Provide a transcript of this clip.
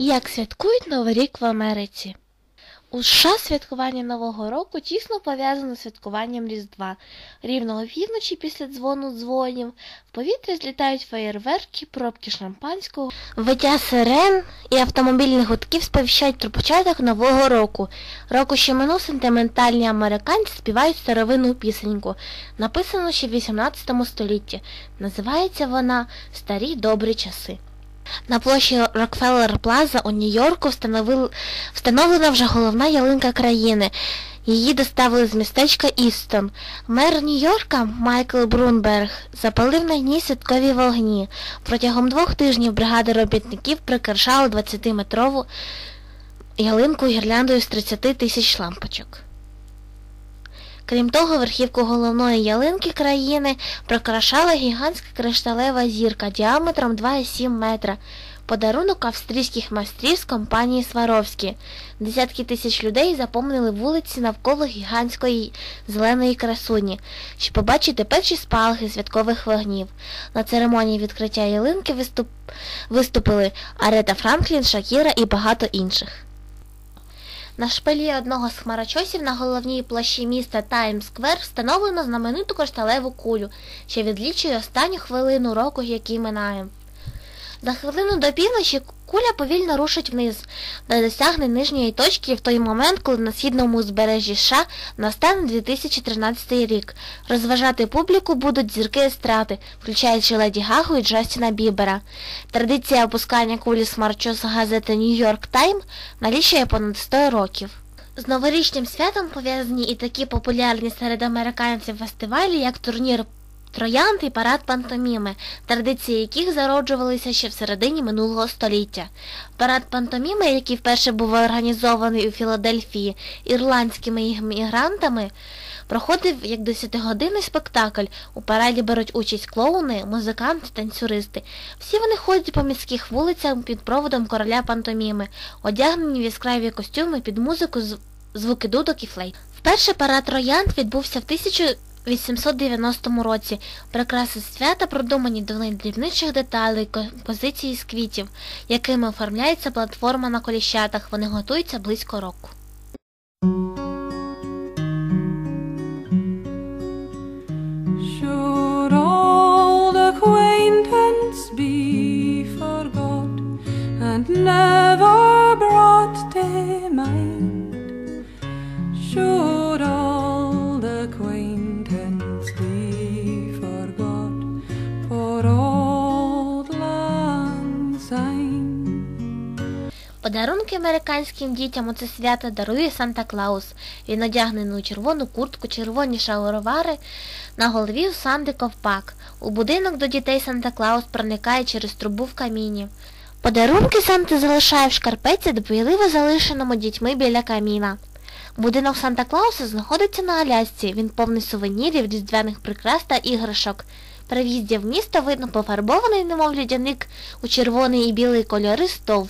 Як святкують Новий рік в Америці? У США святкування Нового року тісно пов'язано з святкуванням Різдва. Рівно опівночі після дзвону дзвонів в повітря злітають феєрверки, пробки шампанського, виття сирен і автомобільних гудків сповіщають про початок Нового року. Року, що минув сентиментальні американці співають старовинну пісеньку, написану ще в 18 столітті. Називається вона Старі добрі часи. На площі Рокфеллер Плаза у Нью-Йорку встановлена вже головна ялинка країни. Її доставили з містечка Істон. Мер Нью-Йорка Майкл Брунберг запалив на ній святкові вогні. Протягом двох тижнів бригада робітників прикрашала 20-метрову ялинку гірляндою з 30 тисяч лампочок. Крім того, верхівку головної ялинки країни прикрашала гігантська кришталева зірка діаметром 2,7 метра, подарунок австрійських майстрів з компанії Сваровські. Десятки тисяч людей заповнили вулиці навколо гігантської зеленої красуні, щоб побачити перші спалахи святкових вогнів. На церемонії відкриття ялинки виступ... виступили Арета Франклін, Шакіра і багато інших. На шпилі одного з хмарочосів на головній площі міста Таймс-сквер встановлено знамениту кришталеву кулю, що відлічує останню хвилину року, який минає. За хвилину до півночі куля повільно рушить вниз, де досягне нижньої точки в той момент, коли на східному узбережжі США настане 2013 рік. Розважати публіку будуть зірки естрати, включаючи Леді Гагу і Джастіна Бібера. Традиція опускання кулі смарчос газети Нью-Йорк Тайм налічує понад 100 років. З новорічним святом пов'язані і такі популярні серед американців фестивалі, як турнір Троянд і парад пантоміми, традиції яких зароджувалися ще в середині минулого століття. Парад пантоміми, який вперше був організований у Філадельфії ірландськими іммігрантами, проходив як десятигодинний спектакль. У параді беруть участь клоуни, музиканти, танцюристи. Всі вони ходять по міських вулицях під проводом короля пантоміми, одягнені в яскраві костюми під музику, звуки дудок і флейт. Вперше парад троянд відбувся в 1000 890 році прикраси свята продумані до найдрібніших деталей композиції з квітів, якими оформляється платформа на коліщатах. Вони готуються близько року. Подарунки американським дітям у це свято дарує Санта Клаус. Він одягнений у червону куртку, червоні шаровари, на голові у Санди ковпак. У будинок до дітей Санта Клаус проникає через трубу в каміні. Подарунки Санти залишає в шкарпеці, дбайливо залишеному дітьми біля каміна. Будинок Санта Клауса знаходиться на Алясці. Він повний сувенірів, різдвяних прикрас та іграшок. При в'їзді в місто видно пофарбований, немов лідяник у червоний і білий кольори стовп.